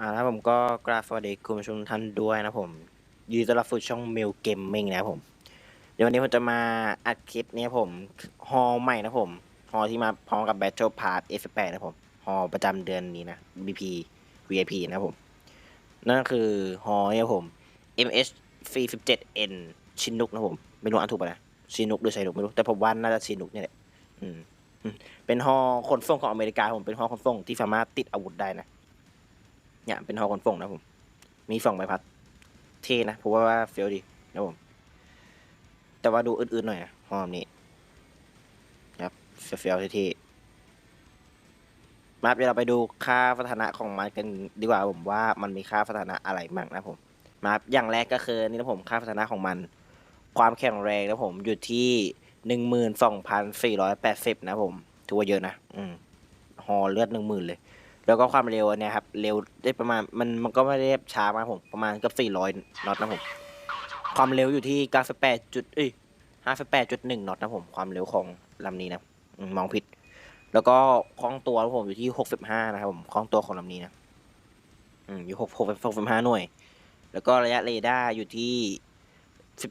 อ่าแล้วผมก็กราบสวัสดีคุณผู้ชมท่านด้วยนะผมยินดีต้อนรับสู่ช่องมิลเกมมิ่งนะครับผม เดี๋ยววันนี้ผมจะมาอัดคลิปนี้ผมฮอใหม่นะผมฮอที่มาพร้อมกับ Battle Pass F8 นะผมฮอประจำเดือนนี้นะ BP VIP นะผม นั่นคือฮอเนี่ยผม MS 47N ชินุกนะผม ไม่รู้อ่านถูกปะนะชินุกหรือไชนุกไม่รู้แต่ผมว่าน่าจะชินุกเนี่ยแหละอืมเป็นฮอลขนส่งของอเมริกาผมเป็นฮอลขนส่งที่สามารถติดอาวุธได้นะ เนี่ยเป็นฮอขนส่งนะผม มีสองใบพัด เท่นะผมว่าว่าเฟี้ยวดีนะผม แต่ว่าดูอื่นๆหน่อยนะฮอมนี้ครับเฟี้ยวๆเท่มาเดี๋ยวเราไปดูค่าสถานะของมันกันดีกว่าผมว่ามันมีค่าสถานะอะไรบ้างนะผมมาอย่างแรกก็คือนี่นะผมค่าสถานะของมัน ความแข็งแรงนะผมอยู่ที่หนึ่งหมื่นสองพันสี่ร้อยแปดสิบนะผมถือว่าเยอะนะ อืมฮอเลือดหนึ่งหมื่นเลย แล้วก็ความเร็วอันเนี่ยครับเร็วได้ประมาณมันมันก็ไม่ได้ช้ามากผมประมาณเกับ400น็อตนะผมความเร็วอยู่ที่98จุดเอ้ย58.1น็อตนะผมความเร็วของลำนี้นะมองผิด แล้วก็คล้องตัวผมอยู่ที่ 65 นะครับผมคล้องตัวของลำนี้นะอืมอยู่6 6 65หน่วย แล้วก็ระยะเรดาร์อยู่ที่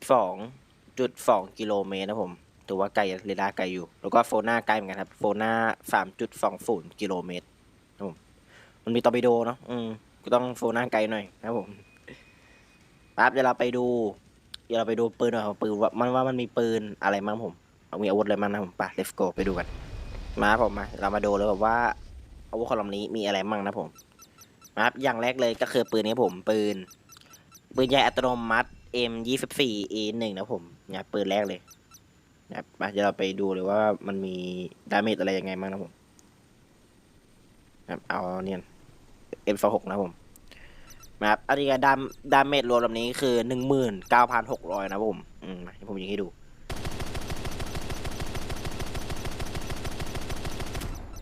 12.2 กิโลเมตรนะผมถือว่าไกลเรดาร์ไกลอยู่ แล้วก็โฟน่าไกลเหมือนกันครับ โฟน่า3.20 กิโลเมตร มันมีตอร์ปิโดเนาะอืมก็ต้องโฟน่าไกลหน่อยนะครับผมปั๊บเดี๋ยวเราไปดู เดี๋ยวเราไปดูปืนหน่อยครับปืนว่ามันว่ามันมีปืนอะไรมั้งผมมีอาวุธอะไรมั้งนะผมไป let's go ไปดูกัน มาผมมา เรามาดูเลยแบบว่าอาวุธของลำนี้มีอะไรมั่งนะผมมาครับอย่างแรกเลยก็คือปืนนี้ผม ปืน ปืนใหญ่อัตโนมัติ M24 A1 นะผมเนี่ยปืนแรกเลยนะครับมาเดี๋ยวเราไปดูเลยว่ามันมีดาเมจอะไรยังไงบ้างนะผมครับเอาเนี่ย M26 นะครับผมนะครับอันนี้ก็ดามดาเมจรวมลำนี้คือหนึ่งหมื่นเก้าพันหกร้อยนะผม อืมให้ผมยิงให้ดู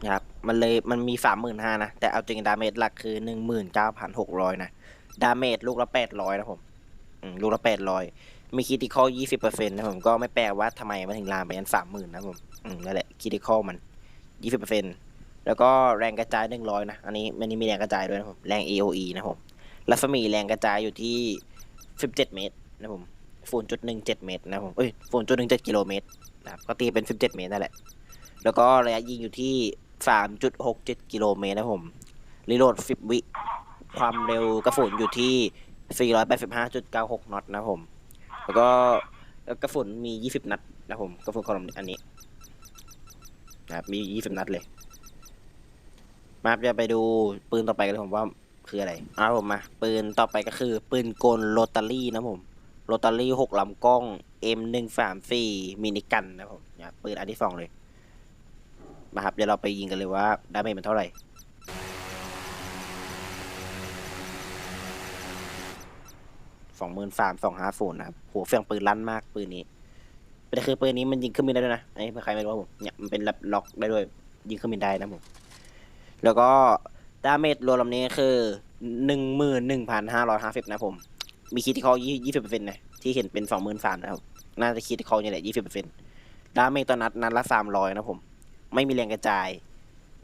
นะครับมันเลยมันมีสามหมื่นห้านะ แต่เอาจริงดาเมจหลักคือหนึ่งหมื่นเก้าพันหกร้อยนะ ดาเมจลูกละแปดร้อยนะผม อืม ลูกละแปดร้อยมีคิติคอลยี่สิบเปอร์เซ็นต์นะผม ก็ไม่แปลว่าทำไมมันถึงลามไปยันสามหมื่นนะผม อืม นั่นแหละคิติคอลมันยี่สิบเปอร์เซ็นต์ แล้วก็แรงกระจายหนึ่งร้อยนะ อันนี้มันนี่มีแรงกระจายด้วยนะผม แรง AOE นะผม รัศมีแรงกระจายอยู่ที่สิบเจ็ดเมตรนะผมศูนย์จุดหนึ่งเจ็ดเมตรนะผม เอ้ยศูนย์จุดหนึ่งเจ็ดกิโลเมตรนะครับ ก็ตีเป็นสิบเจ็ดเมตรนั่นแหละ แล้วก็ระยะยิงอยู่ที่สามจุดหกเจ็ดกิโลเมตรนะผม รีโหลดสิบวิ ความเร็วกระสุนอยู่ที่สี่ร้อยแปดสิบห้าจุดเก้าหกน็อตนะผม แล้วก็กระสุนมียี่สิบนัดนะผม กระสุนของอันนี้นะครับมียี่สิบนัดเลย มาจะไปดูปืนต่อไปกันเลยผมว่าคืออะไรเอาผมมา ปืนต่อไปก็คือ ปืนกลโรตารี่นะผมโรตารี่หกลำกล้อง M หนึ่งสามสี่มินิกันนะผมเนี่ยปืนอันที่สองเลย มาครับเดี๋ยวเราไปยิงกันเลยว่าดาเมจมันเท่าไหร่สองหมื่นสามสองห้าศูนย์นะครับโหเสียงปืนลั่นมากปืนนี้แต่คือปืนนี้มันยิงเครื่องบินได้ด้วยนะไอ้ใครไม่รู้ผมเนี่ยมันเป็นล็อกได้ด้วยยิงเครื่องบินได้นะผม แล้วก็ดาเมจรวมลำนี้คือหนึ่งหมื่นหนึ่งพันห้าร้อยห้าสิบนะผม มีคิดที่เขายี่สิบเปอร์เซ็นต์นะที่เห็นเป็นสองหมื่นสามนะครับ น่าจะคิดที่เขาเนี่ยแหละยี่สิบเปอร์เซ็นต์ดาเมจต่อนัดนัดละสามร้อยนะผม ไม่มีแรงกระจาย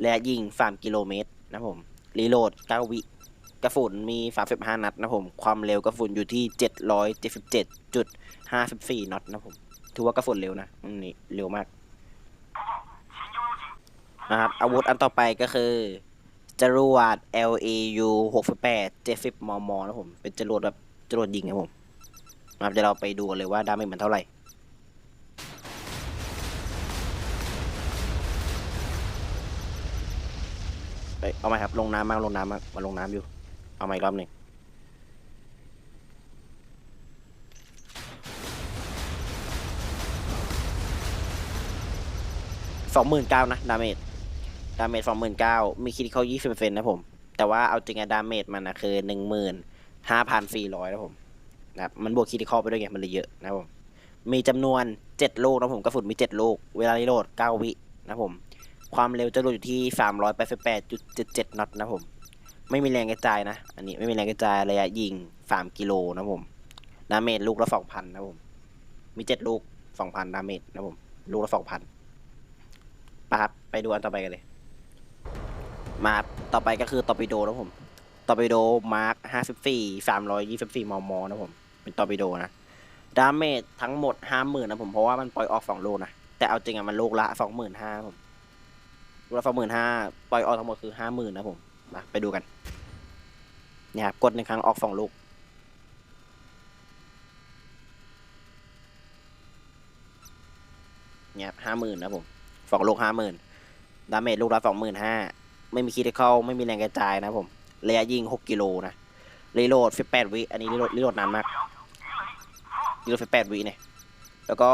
และยิงสามกิโลเมตรนะผม รีโหลดเก้าวิ กระสุนมีสามสิบห้านัดนะผม ความเร็วกระสุนอยู่ที่เจ็ดร้อยเจ็ดสิบเจ็ดจุดห้าสิบสี่น็อตนะผม ถือว่ากระสุนเร็วนะนนี้เร็วมาก นะครับ อาวุธอันต่อไปก็คือ จรวด LAU 68 70มมนะผม เป็นจรวดแบบจรวดยิงนะผมนะครับเดี๋ยวเราไปดูกันเลยว่าดาเมจมันเท่าไหร่ไปเอาไหมครับ ลงน้ำมากลงน้ำมากมาลงน้ำอยู่ เอามาอีกรอบหนึ่งสองหมื่นเก้านะ ดาเมจ ดาเมจสองหมื่นเก้ามีคิดเขายี่สิบเปอร์เซ็นต์นะผม แต่ว่าเอาจริงอะดาเมจมันนะคือหนึ่งหมื่นห้าพันสี่ร้อยนะผมนะครับมันบวกคิดเขาไปด้วยไงมันเลยเยอะนะผม มีจำนวนเจ็ดลูกนะผมกระสุนมีเจ็ดลูก เวลารีโหลดเก้าวินะผม ความเร็วจะโหลดอยู่ที่สามร้อยแปดสิบแปดจุดเจ็ดเจ็ดน็อตนะผม ไม่มีแรงกระจายนะ อันนี้ไม่มีแรงกระจายระยะยิงสามกิโลนะผม ดาเมจลูกละสองพันนะผม มีเจ็ดลูกสองพันดาเมจนะผม ลูกละสองพันปะครับไปดูอันต่อไปกันเลย มาต่อไปก็คือตอร์ปิโดนะผมตอร์ปิโดมาร์คห้าสิบสี่สามร้อยยี่สิบสี่มมนะผม เป็นตอร์ปิโดนะดาเมจทั้งหมดห้าหมื่นนะผมเพราะว่ามันปล่อยออกสองลูกนะ แต่เอาจริงอะมันลูกละสองหมื่นห้าผมลูกละสองหมื่นห้าปล่อยออกทั้งหมดคือห้าหมื่นนะผมมาไปดูกันเนี่ยครับกดหนึ่งครั้งออกสองลูกเนี่ยห้าหมื่นนะผมสองลูกห้าหมื่นดาเมจลูกละสองหมื่นห้า ไม่มีคีย์เข้าไม่มีแรงกระจายนะผม ระยะยิงหกกิโลนะรีโหลดสิบแปดวิ อันนี้รีโหลดรีโหลดนานมากรีโหลดสิบแปดวิเนี่ย แล้วก็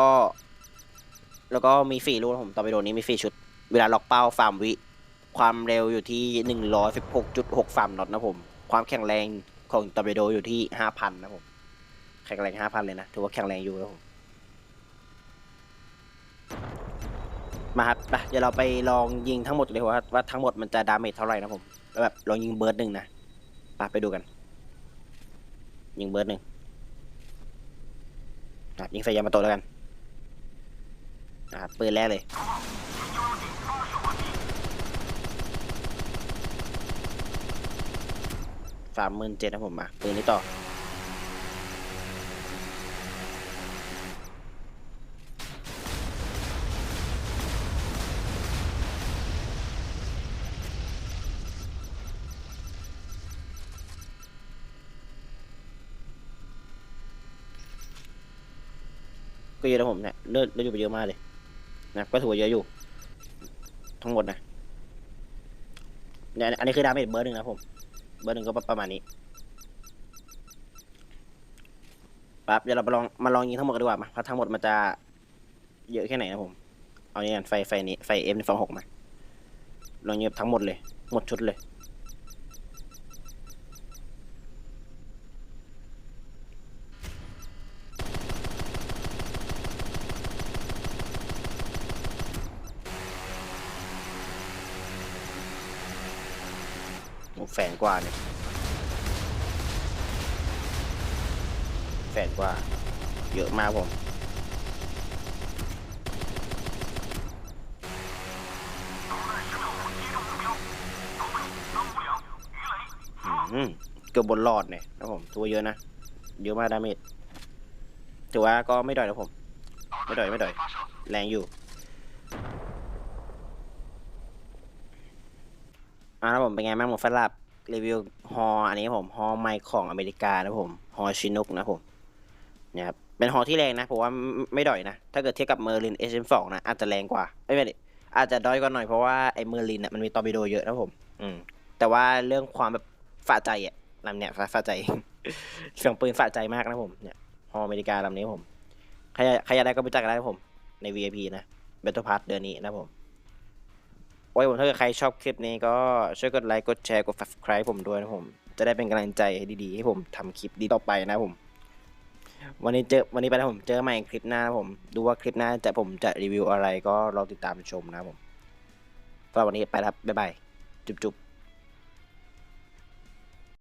แล้วก็มีฟรีลูกนะผมต่อไปโดนนี้มีฟรีชุด เวลาล็อกเป้าสาร์มวิ ความเร็วอยู่ที่หนึ่งร้อยสิบหกจุดหกสามน็อตนะผม ความแข็งแรงของตอร์ปิโดอยู่ที่ห้าพันนะผม แข็งแรงห้าพันเลยนะ ถือว่าแข็งแรงอยู่นะผม มาครับไปเดี๋ยวเราไปลองยิงทั้งหมดเลยว่าว่าทั้งหมดมันจะดาเมจเท่าไหร่นะผมแล้วแบบลองยิงเบิร์ดหนึ่งนะไปไปดูกัน ยิงเบิร์ดหนึ่งครับยิงใส่ยามาโตะแล้วกันนะครับปืนแรกเลยสามหมื่นเจ็ดนะผมมาปืนนี้ต่อ ก็เยอะนะผมเนี่ยเลือดเลือดอยู่ไปเยอะมากเลยนะก็ถือว่าเยอะอยู่ ทั้งหมดนะเนี่ยอันนี้คือดาเมจเบอร์หนึ่งนะผม เบอร์หนึ่งก็ประมาณนี้ปั๊บเดี๋ยวเรามาลองมาลองยิงทั้งหมดกันดีกว่ามาเพราะทั้งหมดมันจะเยอะแค่ไหนนะผม เอาเนี่ยกันไฟไฟนี้ไฟเอ็มฟองหกมาลองยิงทั้งหมดเลย หมดชุดเลย โอ้ แสนกว่าเนี่ยแสนกว่า เยอะมากผมเกือบบนหลอดเนี่ยนะผมถือว่าเยอะนะ เยอะมากดาเมจถือว่าก็ไม่ด่อยนะผม ไม่ด่อยไม่ด่อย แรงอยู่ อ่าแล้วผมเป็นไงบ้างผมฟันลับรีวิวฮออันนี้ผมฮอไมค์ของอเมริกานะผมฮอชินุกนะผมเนี่ยครับเป็นฮอที่แรงนะผมว่าไม่ด่อยนะ ถ้าเกิดเทียบกับเมอร์ลิน SM2 นะอาจจะแรงกว่าไม่เป็นไรอาจจะด้อยกว่าหน่อยเพราะว่าไอเมอร์ลินอะมันมีตอร์ปิโดเยอะนะผม อืม แต่ว่าเรื่องความแบบฝาใจอะลำเนี้ยฝาใจเสียงปืนฝาใจมากนะผมเนี่ยฮออเมริกาลำนี้ผมใครใครอยากได้ก็ไปจัดกันได้นะผมใน VIP นะ Battle Pass เดือนนี้นะผม โอ้ยผมถ้าเกิดใครชอบคลิปนี้ก็ช่วยกดไลค์ กดแชร์ กด subscribe ผมด้วยนะผม จะได้เป็นกำลังใจดีๆ ให้ผมทำคลิปดีต่อไปนะผม วันนี้เจอวันนี้ไปแล้วผมเจอใหม่คลิปหน้านผม ดูว่าคลิปหน้าจะผมจะรีวิวอะไรก็รอติดตามชมนะผมสำหรับวันนี้ไปแล้วครับบ๊ายบาย จุ๊บ